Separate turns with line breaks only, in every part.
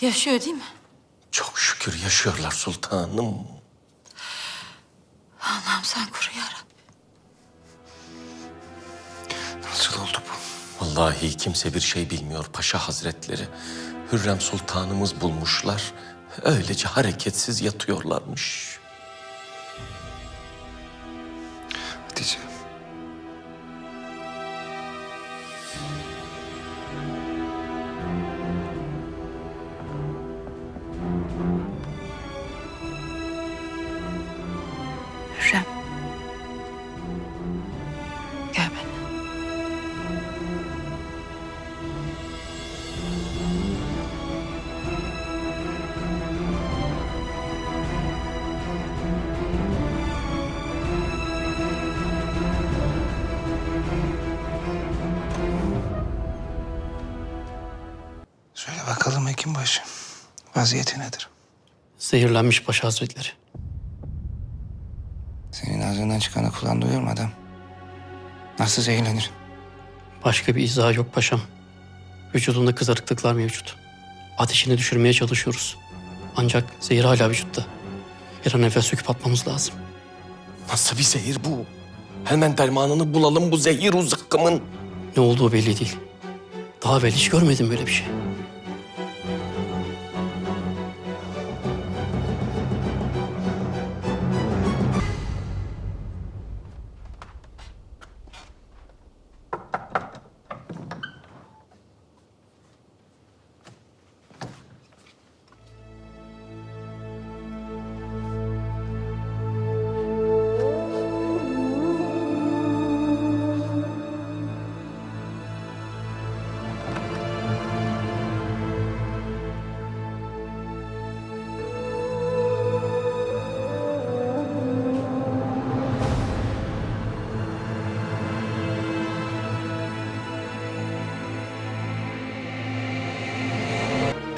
Yaşıyor değil mi?
Çok şükür yaşıyorlar sultanım.
Allah'ım sen koru ya Rabbi.
Nasıl oldu bu?
Vallahi kimse bir şey bilmiyor paşa hazretleri. Hürrem sultanımız bulmuşlar. Öylece hareketsiz yatıyorlarmış.
Hatice. Bakalım Hekimbaşı. Vaziyeti nedir?
Zehirlenmiş Paşa Hazretleri.
Senin ağzından çıkanı kulağın duyuyor mu adam? Nasıl zehirlenir?
Başka bir izahı yok paşam. Vücudunda kızarıklıklar mevcut. Ateşini düşürmeye çalışıyoruz. Ancak zehir hala vücutta. Bir an evvel söküp atmamız lazım.
Nasıl bir zehir bu? Hemen dermanını bulalım bu zehir u zıkkımın.
Ne olduğu belli değil. Daha evvel hiç görmedim böyle bir şey.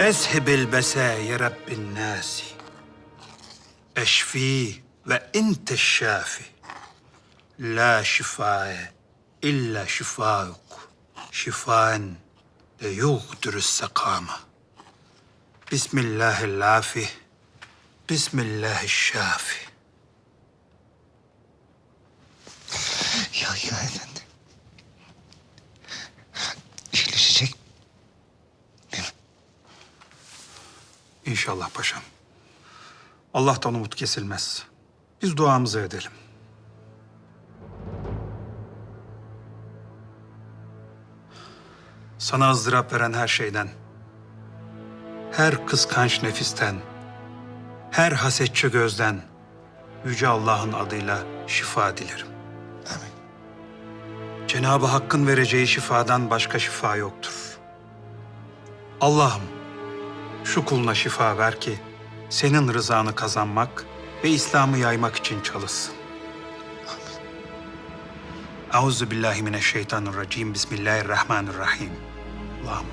أسهب البسا يا رب الناس. أشفيه وأنت الشافي. لا شفاء إلا شفاءك شفاء يغدر السقامة بسم الله العافي بسم الله الشافي. İnşallah paşam. Allah'tan umut kesilmez. Biz duamızı edelim. Sana ızdırap veren her şeyden, her kıskanç nefisten, her hasetçi gözden Yüce Allah'ın adıyla şifa dilerim.
Amin.
Cenab-ı Hakk'ın vereceği şifadan başka şifa yoktur. Allah'ım şu kuluna şifa ver ki senin rızanı kazanmak ve İslam'ı yaymak için çalışsın. Euzu billahi mineşşeytanirracim. Bismillahirrahmanirrahim. Allah'ım